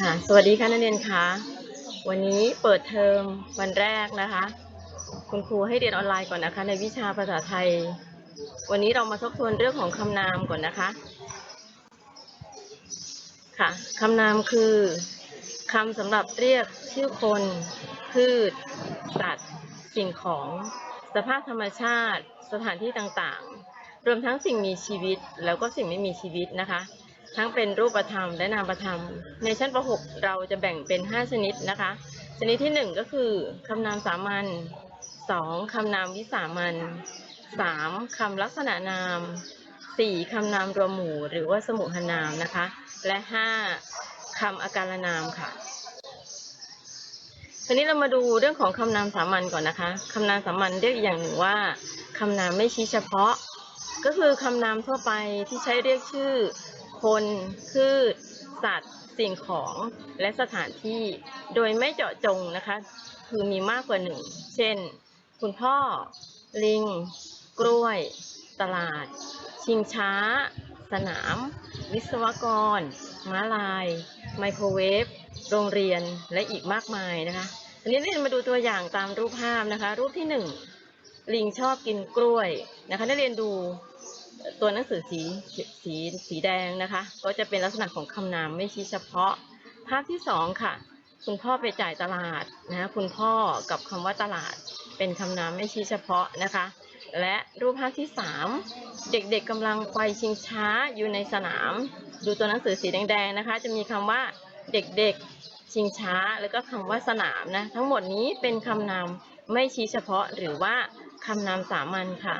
ค่ะสวัสดีค่ะนักเรียนคะวันนี้เปิดเทอมวันแรกนะคะ คุณครูให้เรียนออนไลน์ก่อนนะคะ ในวิชาภาษาไทย วันนี้เรามาทบทวนเรื่องของคำนามก่อนนะคะค่ะคำนามคือคำสำหรับเรียกชื่อคน พืช สัตว์ สิ่งของ สภาพธรรมชาติ สถานที่ต่างๆ รวมทั้งสิ่งมีชีวิตแล้วก็สิ่งไม่มีชีวิตนะคะ ทั้งเป็นรูปธรรมและนามธรรม ในชั้นประ .6 เราจะแบ่งเป็น 5 ชนิดนะคะ ชนิดที่ 1 ก็คือคำนามสามัญ 2. คำนามวิสามัญ 3. คำลักษณะนาม 4. คำนามรวมหมู่หรือว่าสมุหนามนะคะ และ 5. คำอาการนามค่ะทีนี้เรามาดูเรื่องของคำนามสามัญก่อนนะคะคำนามสามัญเรียกอีกอย่างหนึ่งว่าคำนามไม่ชี้เฉพาะ ก็คือคำนามทั่วไปที่ใช้เรียกชื่อ คนพืชสัตว์ สิ่งของและสถานที่ โดยไม่เจาะจงนะคะ คือมีมากกว่าหนึ่ง เช่น คุณพ่อ ลิง กล้วย ตลาด ชิงช้า สนาม วิศวกร ม้าลาย ไมโครเวฟ โรงเรียน และอีกมากมายนะคะอันนี้เรามาดูตัวอย่างตามรูปภาพนะคะ รูปที่หนึ่งลิงชอบกินกล้วยนะคะนักเรียนดู ตัวหนังสือสีสีสีแดงนะคะ ก็จะเป็นลักษณะของคำนามไม่ชี้เฉพาะ ภาพที่สองค่ะ คุณพ่อไปจ่ายตลาดนะคุณพ่อกับคำว่าตลาด เป็นคำนามไม่ชี้เฉพาะนะคะ และรูปภาพที่สามเด็กๆกำลังไปชิงช้าอยู่ในสนาม ดูตัวหนังสือสีแดงๆนะคะ จะมีคำว่าเด็กๆชิงช้า แล้วก็คำว่าสนามนะทั้งหมดนี้เป็นคำนามไม่ชี้เฉพาะหรือว่าคำนามสามัญค่ะ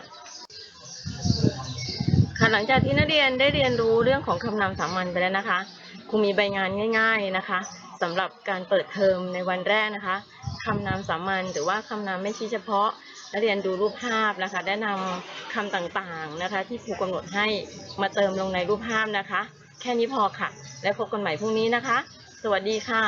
ค่ะหลังจากที่นักเรียนได้เรียนรู้เรื่องของคำนามสามัญไปแล้วนะคะครูมีใบงานง่าย ๆนะคะสำหรับการเปิดเทอมในวันแรกนะคะคำนามสามัญหรือว่าคำนามไม่ชี้เฉพาะนักเรียนดูรูปภาพนะคะได้นำคำต่างๆนะคะ ที่ครูกำหนดให้มาเติมลงในรูปภาพนะคะ แค่นี้พอค่ะ แล้วพบกันใหม่พรุ่งนี้นะคะ สวัสดีค่ะ